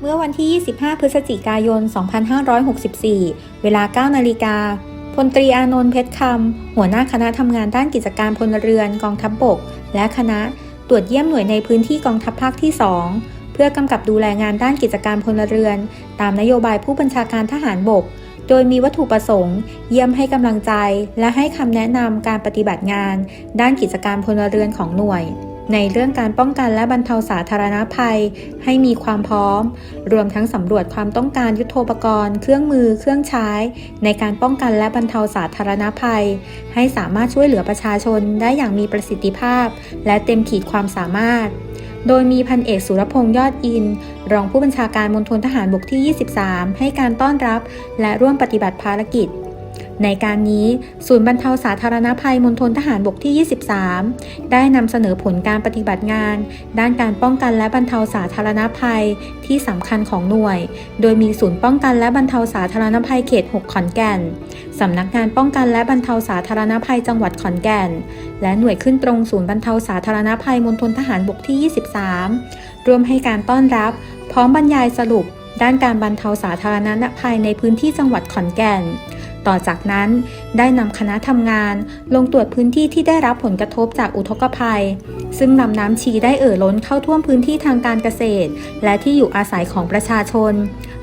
เมื่อวันที่ 25 พฤศจิกายน 2564 เวลา 9 นาฬิกา พลตรีอานนท์เพชรคำ หัวหน้าคณะทำงานด้านกิจการพลเรือนกองทัพบบก และคณะตรวจเยี่ยมหน่วยในพื้นที่กองทัพภาคที่ 2 เพื่อกำกับดูแลงานด้านกิจการพลเรือน ตามนโยบายผู้บัญชาการทหารบก โดยมีวัตถุประสงค์ เยี่ยมให้กำลังใจ และให้คำแนะนำการปฏิบัติงาน ด้านกิจการพลเรือนของหน่วย ในเรื่องการป้องกันและบรรเทาสาธารณภัย ให้มีความพร้อม รวมทั้งสำรวจความต้องการยุทโธปกรณ์ เครื่องมือ เครื่องใช้ ในการป้องกันและบรรเทาสาธารณภัย ให้สามารถช่วยเหลือประชาชนได้อย่างมีประสิทธิภาพ และเต็มขีดความสามารถโดยมีพันเอกสุรพงษ์ยอดอิน รองผู้บัญชาการมณฑลทหารบกที่ 23 ให้การต้อนรับ และร่วมปฏิบัติภารกิจ ในการนี้ศูนย์บรรเทาสาธารณภัยมณฑลทหารบกที่ 23 ได้นำเสนอผลการปฏิบัติงาน ด้านการป้องกันและบรรเทาสาธารณภัยที่สำคัญของหน่วย โดยมีศูนย์ป้องกันและบรรเทาสาธารณภัยเขต 6 ขอนแก่นสำนักงานป้องกันและบรรเทาสาธารณภัยจังหวัดขอนแก่น และหน่วยขึ้นตรงศูนย์บรรเทาสาธารณภัยมณฑลทหารบกที่ 23 ร่วมให้การต้อนรับ พร้อมบรรยายสรุป ด้านการบรรเทาสาธารณภัยในพื้นที่จังหวัดขอนแก่น ต่อจากนั้นได้นำคณะทำงานลงตรวจพื้นที่ที่ได้รับผลกระทบจากอุทกภัย ซึ่งลำน้ำชีได้เอ่อล้นเข้าท่วมพื้นที่ทางการเกษตร และที่อยู่อาศัยของประชาชน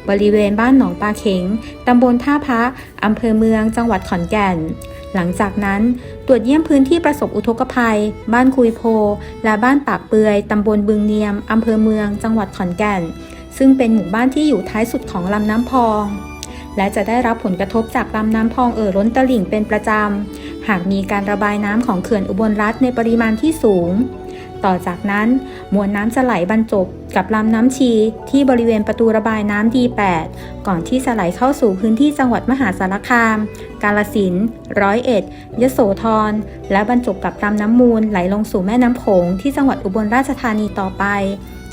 บริเวณบ้านหนองปลาเข็งตำบลท่าพระอำเภอเมือง จังหวัดขอนแก่น หลังจากนั้นตรวจเยี่ยมพื้นที่ประสบอุทกภัย บ้านคุยโพ และบ้านปากเปือยตำบลบึงเนียมอำเภอเมือง จังหวัดขอนแก่น ซึ่งเป็นหมู่บ้านที่อยู่ท้ายสุดของลำน้ำพอง และจะได้รับผลกระทบจากลำน้ำพองเอ่อล้นตลิ่งเป็นประจำ หากมีการระบายน้ำของเขื่อนอุบลรัฐในปริมาณที่สูง ต่อจากนั้นมวลน้ำจะไหลบรรจบกับลำน้ำชีที่บริเวณประตูระบายน้ำดี8ก่อนที่จะไหลเข้าสู่พื้นที่จังหวัดมหาสารคาม กาลสินร้อยเอ็ดยโสธร และบรรจบกับลำน้ำมูลไหลลงสู่แม่น้ำโขงที่จังหวัดอุบลราชธานีต่อไป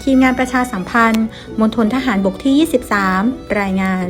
ทีมงานประชาสัมพันธ์ มณฑลทหารบกที่ 23 รายงาน